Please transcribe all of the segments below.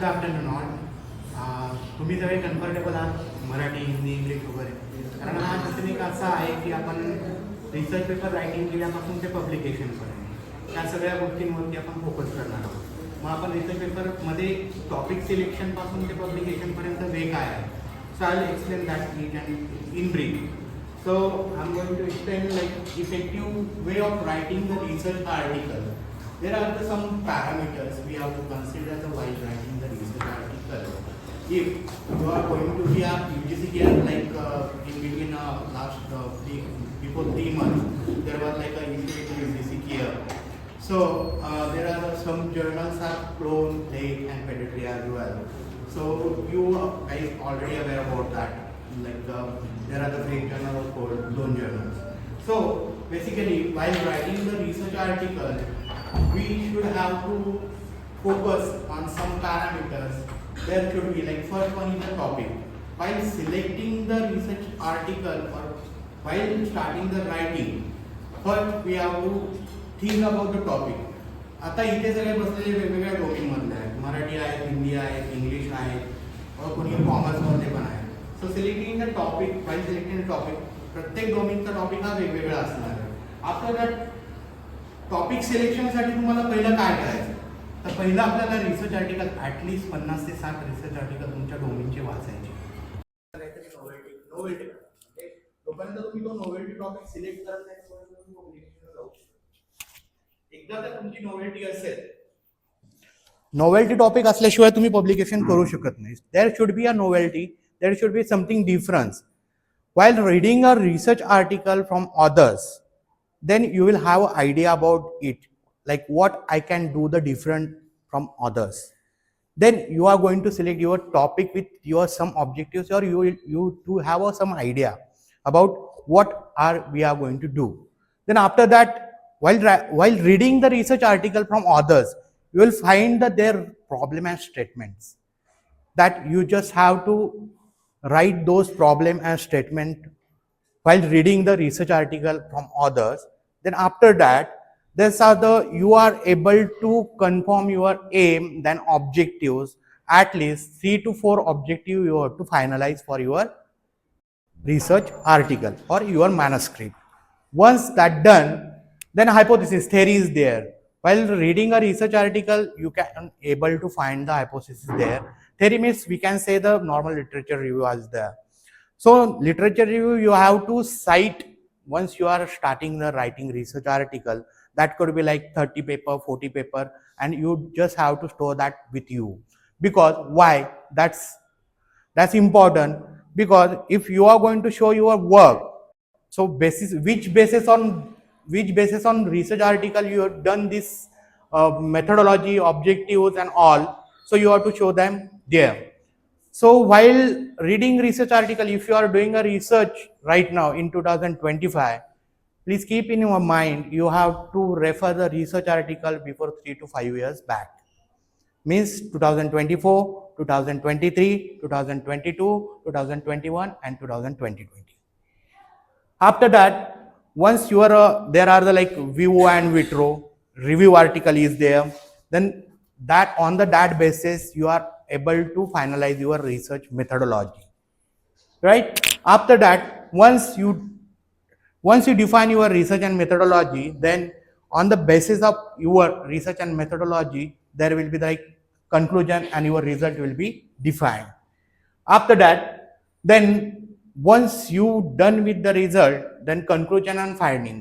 Good afternoon all तुम्ही सगळे comfortable आहात? मराठी हिंदी इंग्लिश वगैरे. कारण हा टेक्निक असा आहे की आपण रिसर्च पेपर रायटिंग केल्यापासून ते पब्लिकेशनपर्यंत त्या सगळ्या गोष्टींवरती आपण फोकस करणार आहोत. मग आपण रिसर्च पेपरमध्ये टॉपिक सिलेक्शनपासून ते पब्लिकेशनपर्यंत वे काय आहे? So I explain that it and in brief so I am going to explain like effective way of writing the research article There are the some parameters we have to consider the while writing If you are going to be a UGC year like uh, in between uh, last uh, three, before three months, there was like a UGC UGC year. So uh, there are some journals are clone, lake and pedantry as well. So you are guys already aware about that. Like there are the fake journals called clone journals. So basically, while writing the research article, we should have to focus on some parameters. There could be like first one is the topic. While selecting the research article or while starting the writing, first we have to think about the topic. आता इथे सगळे बसलेले वेगवेगळ्या टॉपिकमधले आहेत मराठी आहेत हिंदी आहेत English आहेत कोणी कॉमर्समधले पण आहेत so selecting the topic while selecting the topic प्रत्येक डोमेनचा टॉपिक हा वेगवेगळा असणार आहे आफ्टर दॅट टॉपिक सिलेक्शनसाठी तुम्हाला पहिलं काय करायचं तर पहिलं आपल्याला रिसर्च आर्टिकल ॲटलिस्ट पन्नास ते साठ रिसर्च आर्टिकल तुमच्या डोमेनचे वाचायचे. काहीतरी नोवेल्टी नोवेल्टी जोपर्यंत तुम्ही तो नोवेल्टी टॉपिक सिलेक्ट करत नाही तोपर्यंत तुम्ही publication ला जाऊ शकत. नाही. एकदा तर तुमची नोवेल्टी असेल नोवेल्टी टॉपिक असल्याशिवाय तुम्ही पब्लिकेशन करू शकत नाही. There should be a novelty there should be something difference while reading a research article from others then you will have an idea about it. Like what i can do the different from others. Then you are going to select your topic with your some objectives or you you to have some idea about what are we are going to do. Then after that while while reading the research article from others you will find that their problem and statements that you just have to write those problem and statement while reading the research article from others. Then after that these are the you are able to confirm your aim then objectives. At least three to four objective you have to finalize for your research article or your manuscript. Once that done then hypothesis theory is there. While reading a research article you can able to find the hypothesis there. Theory means we can say the normal literature review is there. So literature review you have to cite once you are starting the writing research article that could be like 30 paper 40 paper and you just have to store that with you. Because why? That's that's important. Because if you are going to show your work so basis which basis on which basis on research article you have done this uh, methodology objectives and all so you have to show them there. So while reading research article if you are doing a research right now in 2025 please keep in your mind you have to refer the research article before 3 to 5 years back. Means 2024 2023 2022 2021 and 2020 after that once you are uh, there are the like vivo and vitro review article is there then that on the that basis you are able to finalize your research methodology. Right? After that once you once you define your research and methodology then on the basis of your research and methodology there will be like conclusion and your result will be defined after that then once you done with the result then conclusion and finding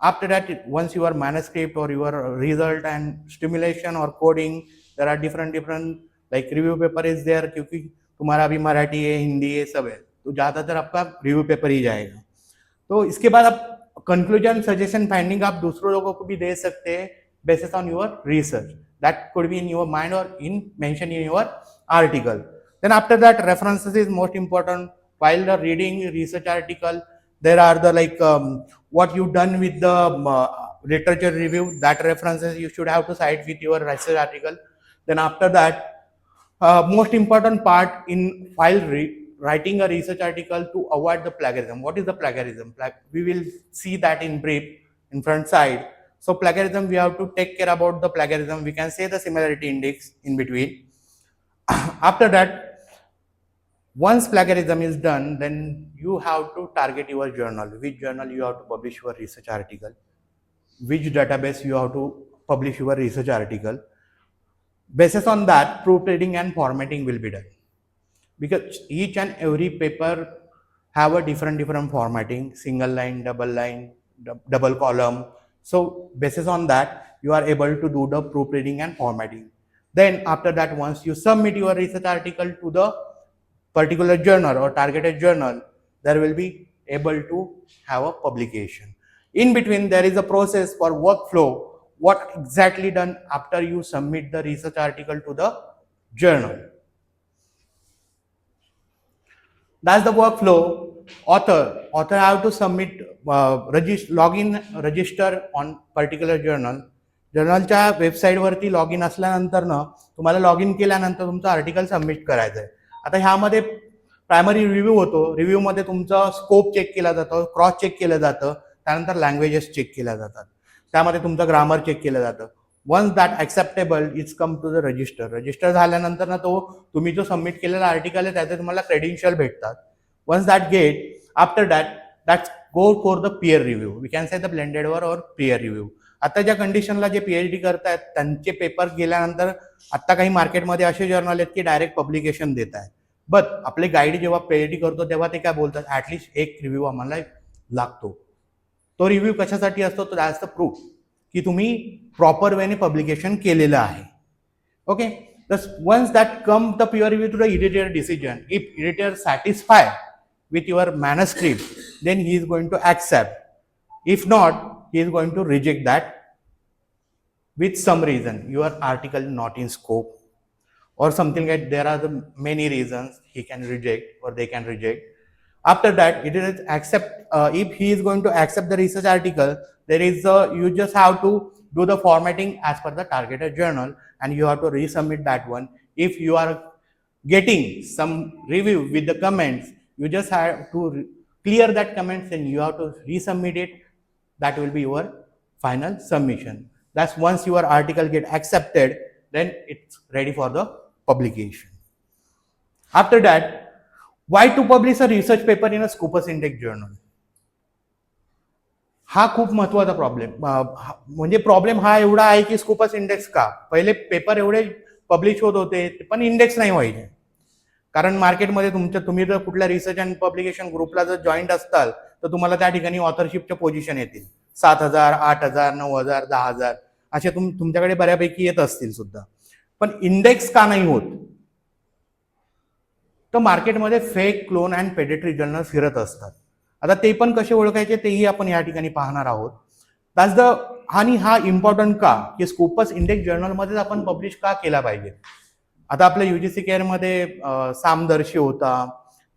after that it- once your manuscript or your result and stimulation or coding there are different different like review paper is there क्योंकि तुम्हारा अभी मराठी है हिंदी है सब है तो ज्यादातर आपका review paper ही जाएगा तो इसके बाद आप कंक्लूजन सजेशन फाइंडिंग आप दूसरों लोगों को भी दे सकते हैं basis on your research that could be in your mind और in mention in your article then after that references is most important while the reading research article there are the like what you done with the literature review that references you should have to cite with your research article then after that most important part in file writing a research article to avoid the plagiarism. What is the plagiarism? Plag- we will see that in brief in front side. So plagiarism we have to take care about the plagiarism. We can say the similarity index in between. After that once plagiarism is done then you have to target your journal. Which journal you have to publish your research article? Which database you have to publish your research article? Basis on that proofreading and formatting will be done because each and every paper have a different different formatting single line double line dou- double column. So basis on that you are able to do the proofreading and formatting. Then after that once you submit your research article to the particular journal or targeted journal there will be able to have a publication. In between there is a process for workflow. What exactly done after you submit the research article to the journal that's the workflow. Author. Author have to submit uh, regis- login register on particular journal. जर्नलच्या वेबसाईटवरती log in असल्यानंतर ना तुम्हाला log in केल्यानंतर तुमचं article submit करायचं आहे आता ह्यामध्ये प्रायमरी रिव्ह्यू होतो. रिव्ह्यूमध्ये तुमचा स्कोप चेक केला जातो क्रॉस चेक केलं जातं त्यानंतर लँग्वेजेस चेक केल्या जातात. त्यामध्ये तुमचं ग्रामर चेक केलं जातं. Once that acceptable is come to the register register झाल्यानंतर ना तो तुम्ही जो सबमिट केलेला आर्टिकल आहे त्याचे तुम्हाला क्रेडेन्शियल भेटतात. Once that get after that that go for the peer review we can say the blended वर और पियर रिव्ह्यू आता ज्या कंडिशनला जे पीएच डी करतायत त्यांचे पेपर गेल्यानंतर आता काही मार्केटमध्ये असे जर्नल आहेत की डायरेक्ट पब्लिकेशन देत आहेत. बट आपले गाईड जेव्हा पीएच डी करतो तेव्हा ते काय बोलतात? ॲटलिस्ट एक रिव्ह्यू आम्हाला लागतो. तो रिव्ह्यू कशासाठी असतो? तो दॅट्स द प्रूफ की तुम्ही प्रॉपर वेने पब्लिकेशन केलेलं आहे okay once that come the pure review to the editor decision if editor satisfy with your manuscript, then he is going to accept. If not, he is going to reject that with some reason. Your article not in scope or something like there are the many reasons he can reject or they can reject. After that, it is accept. Uh, if he is going to accept the research article, there is a, you just have to do the formatting as per the targeted journal, and you have to resubmit that one. If you are getting some review with the comments, you just have to clear that comments and you have to resubmit it. That will be your final submission. That's once your article get accepted, then it's ready for the publication. After that, why to publish a research paper in a Scopus Index journal? हा खूप महत्त्वाचा problem म्हणजे problem हा एवढा आहे की Scopus index का? पहिले पेपर एवढे पब्लिश होत होते पण इंडेक्स नाही व्हायचे. कारण मार्केटमध्ये तुमच्या तुम्ही जर कुठल्या रिसर्च अँड पब्लिकेशन ग्रुपला जर जॉईंट असताल तर तुम्हाला त्या ठिकाणी ऑथरशिपच्या पोझिशन येतील. सात हजार आठ हजार नऊ हजार दहा हजार असे तुम तुमच्याकडे बऱ्यापैकी येत असतील सुद्धा. पण इंडेक्स का नाही होत? तर मार्केटमध्ये fake clone and predatory journal फिरत असतात. आता ते पण कसे ओळखायचे तेही आपण या ठिकाणी पाहणार आहोत. दॅट्स द आणि हा इम्पॉर्टंट का? की स्कोपस इंडेक्स जर्नलमध्येच आपण पब्लिश का केला पाहिजे? आता आपल्या युजीसी केअरमध्ये सामदर्शी होता.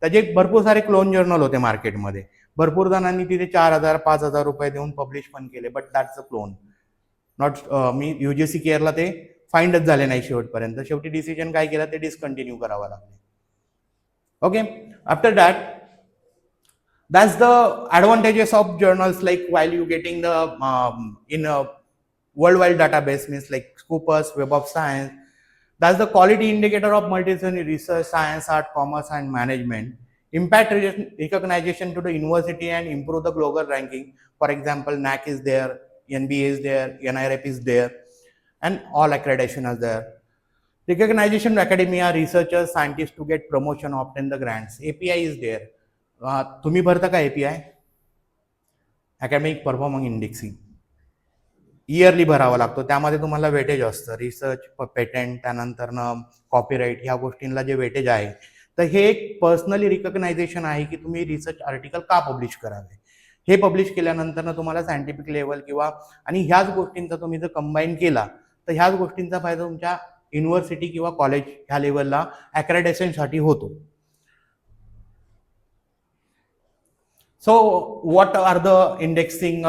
त्याचे भरपूर सारे क्लोन जर्नल होते मार्केटमध्ये. भरपूर जणांनी तिथे चार हजार पाच हजार रुपये देऊन पब्लिश पण केले but that's a clone not me UGC केअरला ते फाइंडच झाले नाही शेवटपर्यंत. शेवटी डिसिजन काय केलं? ते डिस्कंटिन्यू करावं लागले. Okay? After that that's the advantages of journals like while you getting the um, in a worldwide database means like scopus web of science that's the quality indicator of multidisciplinary research science art commerce and management. Impact recognition to the university and improve the global ranking. For example nac is there nba is there nirf is there and all accreditation is there recognition academia, researchers, scientists to get promotion, obtain the grants. API is there. Uh, तुम्ही भरता का API academic performance indexing yearly भरावा लागतो. त्यामध्ये तुम्हाला weightage असतं. Research patent त्यानंतरनं copyright ह्या गोष्टींना जे वेटेज आहे. तर हे एक पर्सनली रिकग्नायझेशन आहे की तुम्ही रिसर्च आर्टिकल का पब्लिश करावे? हे पब्लिश केल्यानंतर तुम्हाला सायंटिफिक लेवल किंवा आणि ह्याच गोष्टींचा तुम्ही जर कंबाईन केला तर ह्याच गोष्टींचा फायदा तुमच्या युनिव्हर्सिटी किंवा कॉलेज ह्या लेवलला अॅक्रेडेशनसाठी होतो. So what are the indexing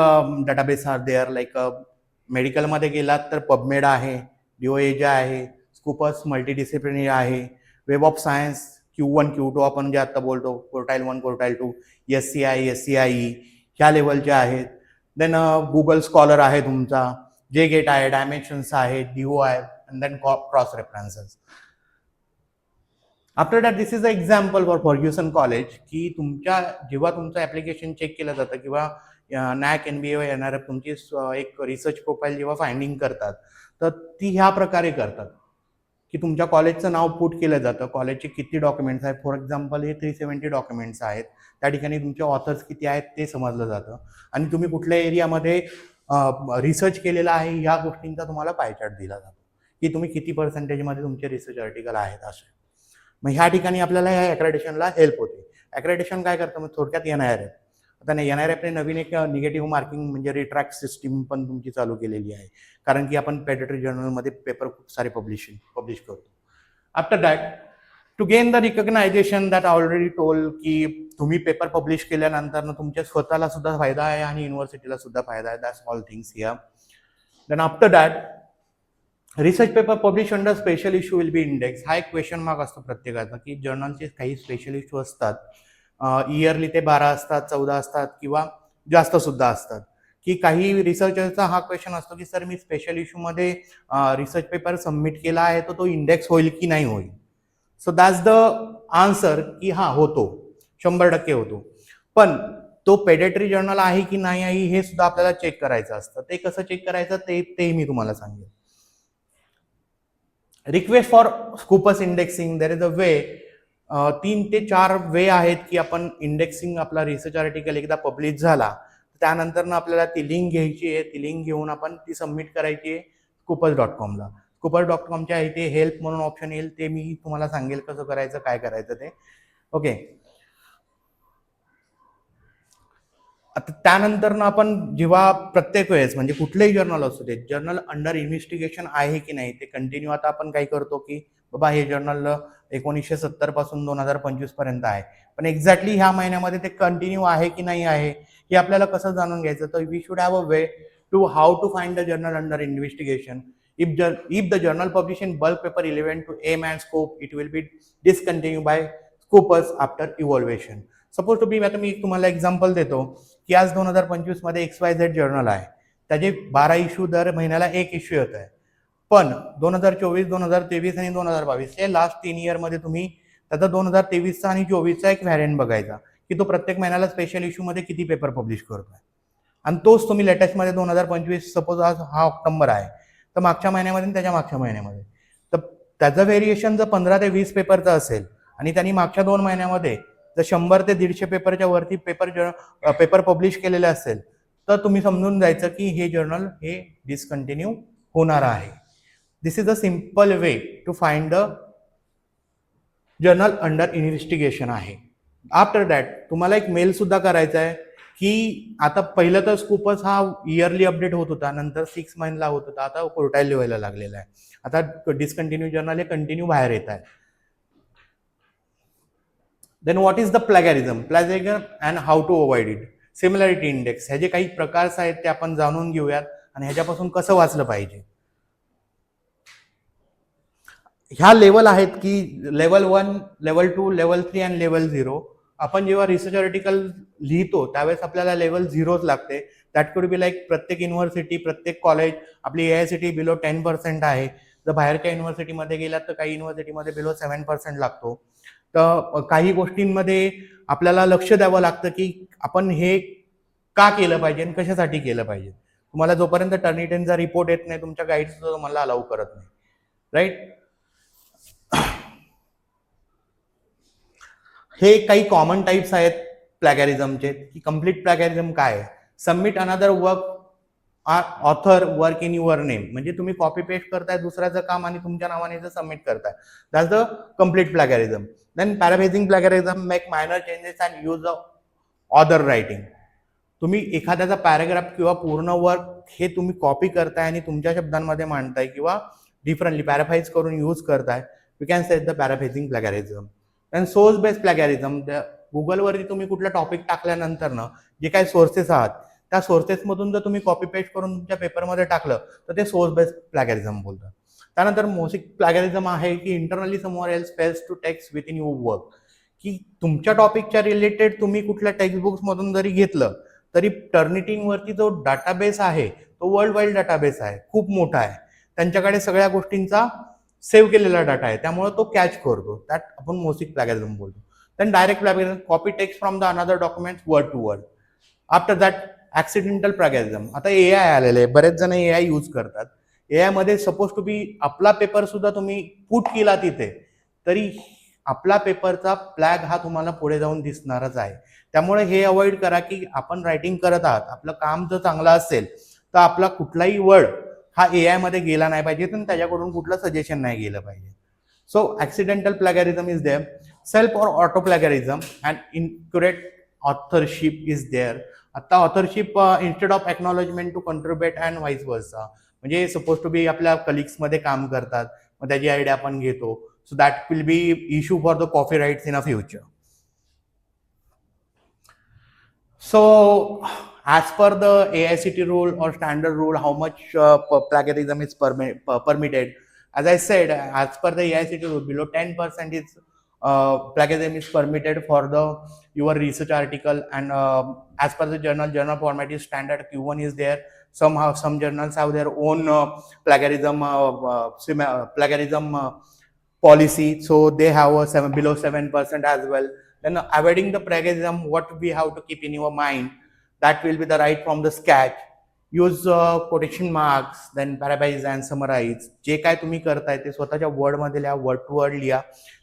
database are there like मेडिकलमध्ये गेलात तर पबमेड आहे डिओएजा आहे स्कूपस मल्टीडिसिप्लिनरी आहे web of science Q one Q two आपण जे आता बोलतो quartile one quartile two S C I S C I E ह्या लेवलचे आहेत. देन गुगल स्कॉलर आहे तुमचा जे गेट आहे डायमेन्शन्स आहे डिओ आहे and then cross references after that this is a example for Fergusson college की तुमच्या जेव्हा तुमचं ॲप्लिकेशन चेक केलं जातं किंवा NAAC N B A N R F तुमची एक रिसर्च प्रोफाईल जेव्हा फाइंडिंग करतात तर ती ह्या प्रकारे करतात की तुमच्या कॉलेजचं नाव पुट केलं जातं. कॉलेजचे किती डॉक्युमेंट्स आहेत? फॉर एक्झाम्पल हे थ्री सेवन्टी डॉक्युमेंट्स आहेत. त्या ठिकाणी तुमचे ऑथर्स किती आहेत ते समजलं जातं. आणि तुम्ही कुठल्या एरियामध्ये रिसर्च केलेला आहे ह्या गोष्टींचा तुम्हाला पायचार्ट दिला जातो. की तुम्ही किती पर्सेंटेजमध्ये तुमचे रिसर्च आर्टिकल आहेत असे. मग ह्या ठिकाणी आपल्याला ह्या ॲक्रेडिशनला हेल्प होते. ॲक्रेडिशन काय करतं? मग थोडक्यात एन आय आर एफ आता एन आय आर एफने नवीन एक निगेटिव्ह मार्किंग म्हणजे रिट्रॅक्ट सिस्टीम पण तुमची चालू केलेली आहे. कारण की आपण पेडेटरी जर्नलमध्ये पेपर खूप सारे पब्लिशिंग पब्लिश करतो. After that to gain the recognisation that already told की तुम्ही पेपर पब्लिश केल्यानंतर तुमच्या स्वतःला सुद्धा फायदा आहे आणि युनिव्हर्सिटीला सुद्धा फायदा आहे. That's all things here then after that research paper publish under special issue will be index हा एक क्वेश्चन मार्क असतो प्रत्येकाचा की जर्नलचे काही स्पेशल इश्यू असतात इयरली ते बारा असतात चौदा असतात किंवा जास्त सुद्धा असतात. की काही रिसर्चरचा हा क्वेश्चन असतो की सर मी स्पेशल इश्यूमध्ये रिसर्च पेपर सबमिट केला आहे तर तो इंडेक्स होईल की नाही होईल? सो दॅट्स द आन्सर की हा होतो शंभर टक्के होतो. पण तो पेडेटरी जर्नल आहे की नाही आहे हे सुद्धा आपल्याला चेक करायचं असतं. ते कसं चेक करायचं? ते तेही मी तुम्हाला सांगेन. Request for Scopus indexing there is a way तीन ते चार वे आहेत की आपण इंडेक्सिंग आपला रिसर्च आर्टिकल एकदा पब्लिश झाला त्यानंतर आपल्याला ती लिंक घ्यायची आहे ती लिंक घेऊन आपण ती सबमिट करायची आहे स्कूपस डॉट कॉमला स्कूपस डॉट कॉमच्या इथे हेल्प म्हणून ऑप्शन येईल ते मी तुम्हाला सांगेल कसं करायचं काय करायचं ते. ओके आता त्यानंतर ना आपण जेव्हा प्रत्येक वेळेस म्हणजे कुठलेही जर्नल असू दे जर्नल अंडर इन्व्हेस्टिगेशन आहे की नाही ते कंटिन्यू आता आपण काय करतो की बाबा हे जर्नल एकोणीसशे सत्तरपासून दोन हजार पंचवीसपर्यंत आहे. पण एक्झॅक्टली ह्या महिन्यामध्ये ते कंटिन्यू आहे की नाही आहे हे आपल्याला कसं जाणून घ्यायचं? तर we should have a way to how to find the journal under investigation if जर if the journal publish in bulk paper eleven two M and scope it will be discontinue by Scopus after evaluation suppose to be आता मी तुम्हाला example देतो की आज दोन हजार पंचवीसमध्ये एक्स वाय झेड जर्नल आहे. त्याचे बारा इश्यू दर महिन्याला एक इश्यू येत आहे पण दोन हजार चोवीस दोन हजार तेवीस आणि दोन हजार बावीस हे लास्ट तीन इयरमध्ये तुम्ही त्याचा दोन हजार तेवीसचा आणि चोवीसचा एक व्हॅरियंट बघायचा की तो प्रत्येक महिन्याला स्पेशल इश्यूमध्ये किती पेपर पब्लिश करतोय. आणि तोच तुम्ही लेटेस्टमध्ये दोन हजार पंचवीस सपोज आज हा ऑक्टोबर आहे तर मागच्या महिन्यामध्ये आणि त्याच्या मागच्या महिन्यामध्ये. तर त्याचं व्हेरिएशन जर पंधरा ते वीस पेपरचं असेल आणि त्यांनी मागच्या दोन महिन्यामध्ये जर शंभर ते दीडशे पेपरच्या वरती पेपर पेपर पब्लिश केलेले असेल तर तुम्ही समजून जायचं की हे जर्नल हे डिसकंटिन्यू होणार आहे. This is a simple way to find the journal under investigation आहे. आफ्टर दॅट तुम्हाला एक मेल सुद्धा करायचा आहे की आता पहिलं तर स्कूपच हा इयरली अपडेट होत होता नंतर सिक्स मंथला होत होता आता कोर्टाईल लेवलला लागलेला आहे. आता डिसकंटिन्यू जर्नल हे कंटिन्यू बाहेर येत आहे. Then what is the plagiarism plagiarism and how to avoid it similarity index ह्याचे काही प्रकार आहेत ते आपण जाणून घेऊयात आणि ह्याच्यापासून कसं वाचलं पाहिजे. ह्या लेवल आहेत की level one level two level three and level zero आपण जेव्हा रिसर्च आर्टिकल लिहितो त्यावेळेस आपल्याला लेवल झिरोच लागते. दॅट कुड बी लाईक प्रत्येक युनिव्हर्सिटी प्रत्येक कॉलेज आपली A I C T below ten percent आहे. जर बाहेरच्या युनिव्हर्सिटीमध्ये गेलात तर काही युनिव्हर्सिटीमध्ये बिलो सेव्हन पर्सेंट लागतो. तर काही गोष्टींमध्ये आपल्याला लक्ष द्यावं लागतं की आपण हे का केलं पाहिजे आणि कशासाठी केलं पाहिजे. तुम्हाला जोपर्यंत टर्निटेनचा रिपोर्ट येत नाही तुमच्या गाईडचं तुम्हाला अलाउ करत नाही. राईट हे काही कॉमन टाईप्स आहेत प्लॅगॅरिझमचे की कंप्लीट प्लॅगॅरिझम काय आहे? Submit another work author work in your name म्हणजे तुम्ही कॉपी पेस्ट करताय दुसऱ्याचं काम आणि तुमच्या नावाने जर सबमिट करताय. That's the complete plagiarism then paraphrasing plagiarism make minor changes and use of other writing तुम्ही एखाद्याचा पॅराग्राफ किंवा पूर्ण वर्क हे तुम्ही कॉपी करताय आणि तुमच्या शब्दांमध्ये मांडताय किंवा डिफरंटली पॅराफाईज करून यूज करताय you can set the paraphrasing plagiarism then source based plagiarism गुगलवरती तुम्ही कुठला टॉपिक टाकल्यानंतर ना जे काही सोर्सेस आहात त्या सोर्सेसमधून जर तुम्ही कॉपी पेस्ट करून तुमच्या पेपरमध्ये टाकलं तर ते सोर्स बेस्ड प्लॅगॅरिझम बोलतात. त्यानंतर मोसिक प्लॅगॅरिझम आहे की इंटरनली समोर else fails to text within you work की तुमच्या टॉपिकच्या रिलेटेड तुम्ही कुठल्या टेक्स्टबुक्समधून जरी घेतलं तरी टर्निटिंगवरती जो डाटाबेस आहे तो वर्ल्ड वाईड डाटाबेस आहे खूप मोठा आहे. त्यांच्याकडे सगळ्या गोष्टींचा सेव्ह केलेला डाटा आहे. त्यामुळे तो कॅच करतो. त्यात आपण मोसिक प्लॅगॅरिझम बोलतो. Then direct plagiarism copy text from the another document word to word after that accidental plagiarism आता ए आय आलेले आहे. बरेच जण ए आय यूज करतात. ए आयमध्ये सपोज टू बी आपला पेपर सुद्धा तुम्ही पुट केला तिथे. तरी आपला पेपरचा फ्लॅग हा तुम्हाला पुढे जाऊन दिसणारच आहे. त्यामुळे हे अवॉइड करा की आपण रायटिंग करत आहात. आपलं काम जर चांगलं असेल तर आपला कुठलाही वर्ड हा ए आयमध्ये गेला नाही पाहिजे. तर त्याच्याकडून कुठलं सजेशन नाही गेलं पाहिजे. So accidental plagiarism is there self or auto plagiarism and inaccurate authorship is there आता authorship instead of acknowledgement to contribute and vice versa म्हणजे सपोज टू बी आपल्या कलिग्समध्ये काम करतात मग त्याची आयडिया आपण घेतो. So that will be issue for the copyrights in a future so as per the A rule or standard rule how much plagiarism is permitted as I said as per the A I T rule below ten percent is plagiarism is permitted for the your research article and as per the journal, journal format is standard. Q1 is there. Somehow, some journals have their own uh, plagiarism uh, uh, plagiarism policy, so they have a seven below seven percent as well. Then avoiding the plagiarism what we have to keep in your mind that will be the right from the sketch use quotation marks then paraphrase and summarise जे काय तुम्ही करताय ते स्वतःच्या वर्डमध्ये लिहा word to word लिहा.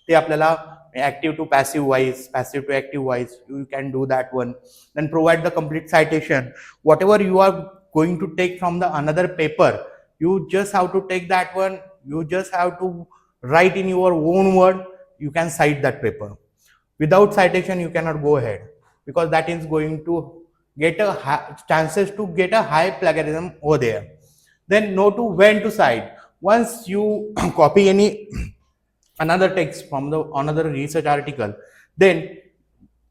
ते आपल्याला active to passive wise passive to active wise you can do that one then provide the complete citation whatever you are going to take from the another paper you just have to take that one you just have to write in your own word you can cite that paper without citation you cannot go ahead because that is going to get a high, chances to get a high plagiarism over there. Then know to when to cite. Once you copy any another text from the another research article then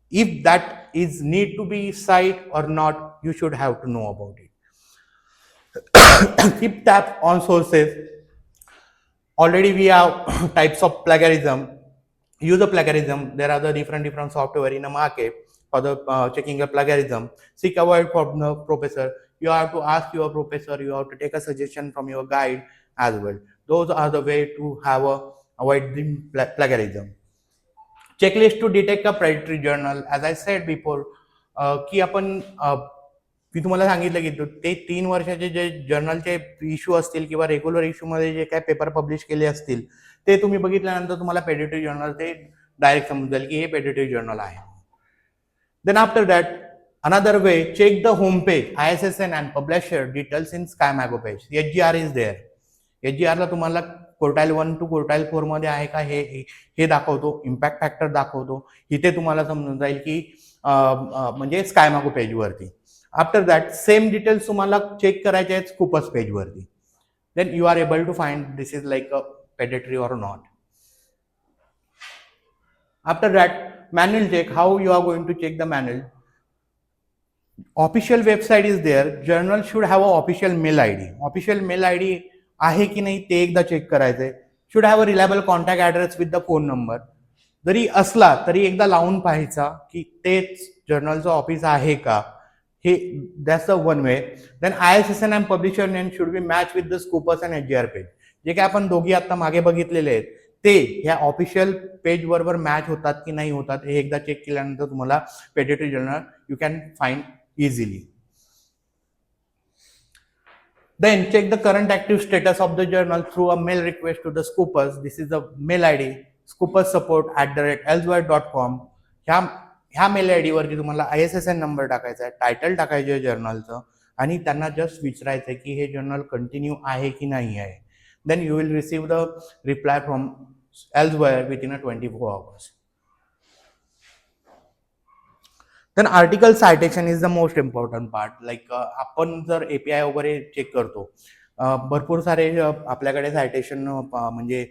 if that is need to be cite or not you should have to know about it. Keep tab on sources. Already we have types of plagiarism. Use of plagiarism. There are the different different software in the market for the uh, checking a plagiarism seek avoid from the professor you have to ask your professor you have to take a suggestion from your guide as well those are the way to have a avoid the plagiarism checklist to detect a predatory journal as i said before uh, की आपण मी तुम्हाला सांगितलं की ते तीन वर्षाचे जे जर्नलचे issue असतील किंवा रेग्युलर इश्यूमध्ये जे काय पेपर पब्लिश केले असतील ते तुम्ही बघितल्यानंतर तुम्हाला पेडिटरी जर्नल ते डायरेक्ट समजेल की हे पेडिटरी जर्नल आहे then after that another way check the home page I S S N in SkyMago details in is there. Page ला इज देअर तुम्हाला कोर्टाईल वन टू कोर्टाईल फोरमध्ये आहे का? हे हे दाखवतो इम्पॅक्ट फॅक्टर दाखवतो. इथे तुम्हाला समजून जाईल की म्हणजे स्कायमागो पेजवरती आफ्टर दॅट सेम डिटेल्स तुम्हाला चेक करायचे आहेत स्कूपस पेजवरती then you are able to find this is like a predatory or not after that manual check how you are going to check the manual official website is there journal should have an official mail I D official mail I D आहे की नाही ते एकदा check करायचंय. Should have a reliable contact address with the phone number जरी असला तरी एकदा लावून पाहायचा की तेच जर्नलचं ऑफिस आहे का? हे that's the one way then I S S N M publisher name should be match with the Scopus and H G R page जे काय आपण दोघी आता मागे बघितलेले आहेत ते ह्या ऑफिशियल पेज बरोबर मॅच होतात की नाही होतात हे एकदा चेक केल्यानंतर तुम्हाला predatory journal you can find easily Then check the current active status of the journal through a mail request to the scoopers. This is the mail ID rate at the rate elsewhere.com. ह्या ह्या mail I डीवरती तुम्हाला I S S N number टाकायचा आहे title टाकायचं आहे जर्नलचं आणि त्यांना जस्ट विचारायचं आहे की हे जर्नल कंटिन्यू आहे की नाही आहे then you will receive the reply from elsewhere within a a twenty four hours then article citation is the most important part like आपण जर एपीआय वगैरे चेक करतो भरपूर सारे आपल्याकडे सायटेशन म्हणजे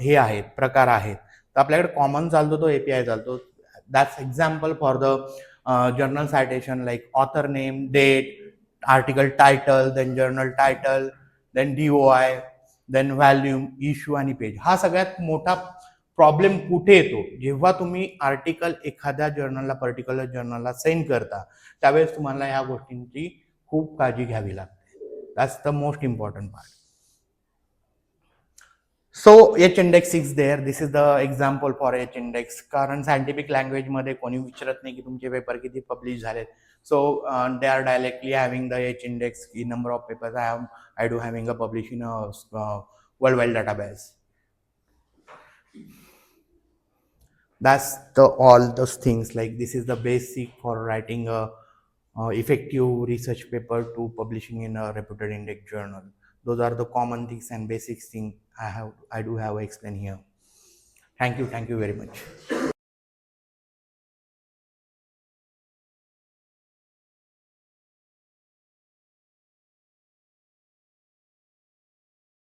हे आहेत प्रकार आहेत. तर आपल्याकडे कॉमन चालतो तो एपीआय चालतो. That's example for the journal citation like author name date article title then journal title then D O I then volume issue आणि पेज हा सगळ्यात मोठा प्रॉब्लेम कुठे येतो? जेव्हा तुम्ही आर्टिकल एखाद्या जर्नलला पर्टिक्युलर जर्नलला सेंड करता त्यावेळेस तुम्हाला या गोष्टींची खूप काळजी घ्यावी लागते. That's the most important part so H index is there this is the example for H index कारण सायंटिफिक लँग्वेजमध्ये कोणी विचारत नाही की तुमचे पेपर किती पब्लिश झालेत so they are directly having the H index की number of papers I have I do having a publish in world wide database that's the all those things like this is the basic for writing a uh, effective research paper to publishing in a reputed index journal those are the common things and basic things i have i do have explained here. Thank you thank you very much